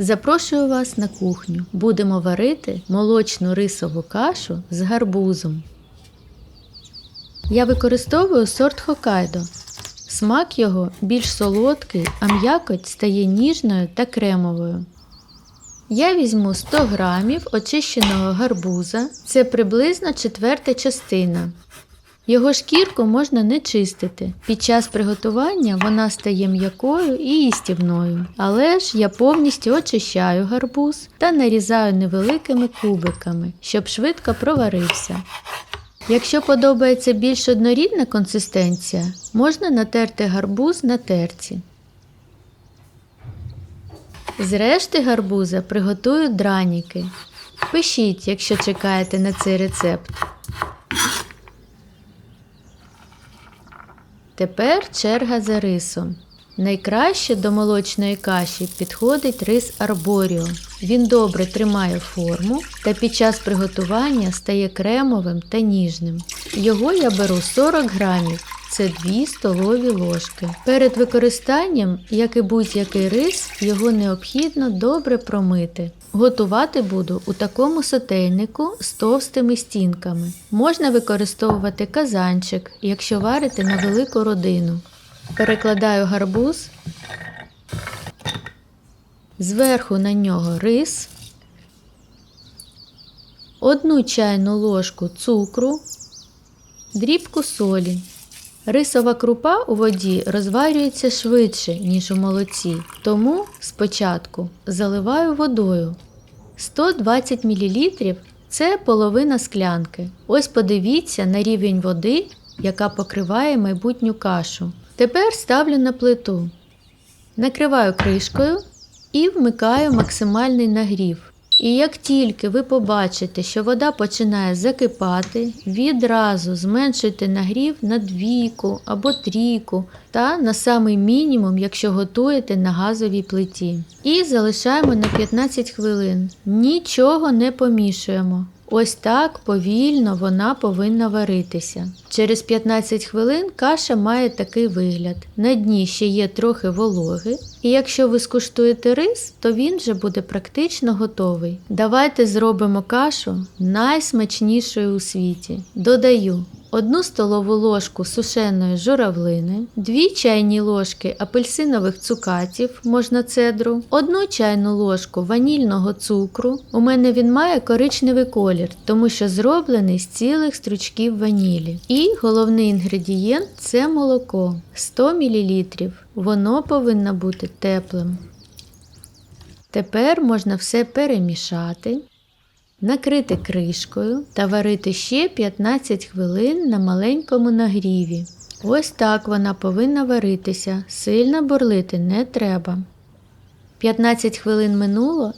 Запрошую вас на кухню. Будемо варити молочну рисову кашу з гарбузом. Я використовую сорт Хокайдо. Смак його більш солодкий, а м'якоть стає ніжною та кремовою. Я візьму 100 грамів очищеного гарбуза, це приблизно четверта частина. Його шкірку можна не чистити. Під час приготування вона стає м'якою і їстівною. Але ж я повністю очищаю гарбуз та нарізаю невеликими кубиками, щоб швидко проварився. Якщо подобається більш однорідна консистенція, можна натерти гарбуз на терці. З решти гарбуза приготую драніки. Пишіть, якщо чекаєте на цей рецепт. Тепер черга за рисом. Найкраще до молочної каші підходить рис арборіо. Він добре тримає форму та під час приготування стає кремовим та ніжним. Його я беру 40 грамів. Це 2 столові ложки. Перед використанням, як і будь-який рис, його необхідно добре промити. Готувати буду у такому сотейнику з товстими стінками. Можна використовувати казанчик, якщо варите на велику родину. Перекладаю гарбуз, зверху на нього рис, одну чайну ложку цукру, дрібку солі. Рисова крупа у воді розварюється швидше, ніж у молоці, тому спочатку заливаю водою. 120 мл це половина склянки. Ось подивіться на рівень води, яка покриває майбутню кашу. Тепер ставлю на плиту. Накриваю кришкою і вмикаю максимальний нагрів. І як тільки ви побачите, що вода починає закипати, відразу зменшуйте нагрів на двійку або трійку та на самий мінімум, якщо готуєте на газовій плиті. І залишаємо на 15 хвилин. Нічого не помішуємо. Ось так повільно вона повинна варитися. Через 15 хвилин каша має такий вигляд. На дні ще є трохи вологи, і якщо ви скуштуєте рис, то він вже буде практично готовий. Давайте зробимо кашу найсмачнішою у світі. Додаю 1 столову ложку сушеної журавлини, 2 чайні ложки апельсинових цукатів, можна цедру, 1 чайну ложку ванільного цукру. У мене він має коричневий колір, тому що зроблений з цілих стручків ванілі. І головний інгредієнт це молоко 100 мл. Воно повинно бути теплим. Тепер можна все перемішати накрити кришкою та варити ще 15 хвилин на маленькому нагріві. Ось так вона повинна варитися, сильно бурлити не треба. 15 хвилин минуло,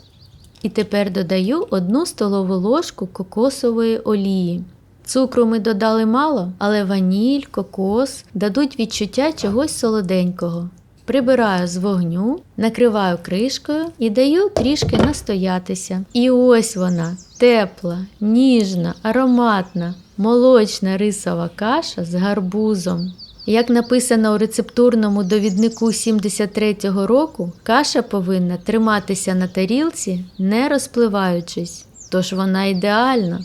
і тепер додаю 1 столову ложку кокосової олії. Цукру ми додали мало, але ваніль, кокос дадуть відчуття чогось солоденького. Прибираю з вогню, накриваю кришкою і даю трішки настоятися. І ось вона тепла, ніжна, ароматна, молочна рисова каша з гарбузом. Як написано у рецептурному довіднику 73-го року, каша повинна триматися на тарілці, не розпливаючись, тож вона ідеальна.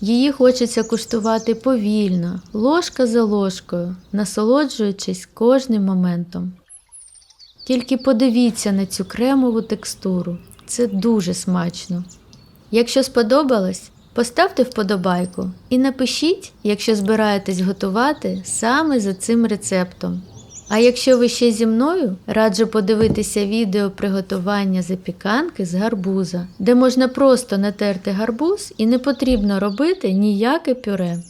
Її хочеться куштувати повільно, ложка за ложкою, насолоджуючись кожним моментом. Тільки подивіться на цю кремову текстуру. Це дуже смачно. Якщо сподобалось, поставте вподобайку і напишіть, якщо збираєтесь готувати саме за цим рецептом. А якщо ви ще зі мною, раджу подивитися відео приготування запіканки з гарбуза, де можна просто натерти гарбуз і не потрібно робити ніяке пюре.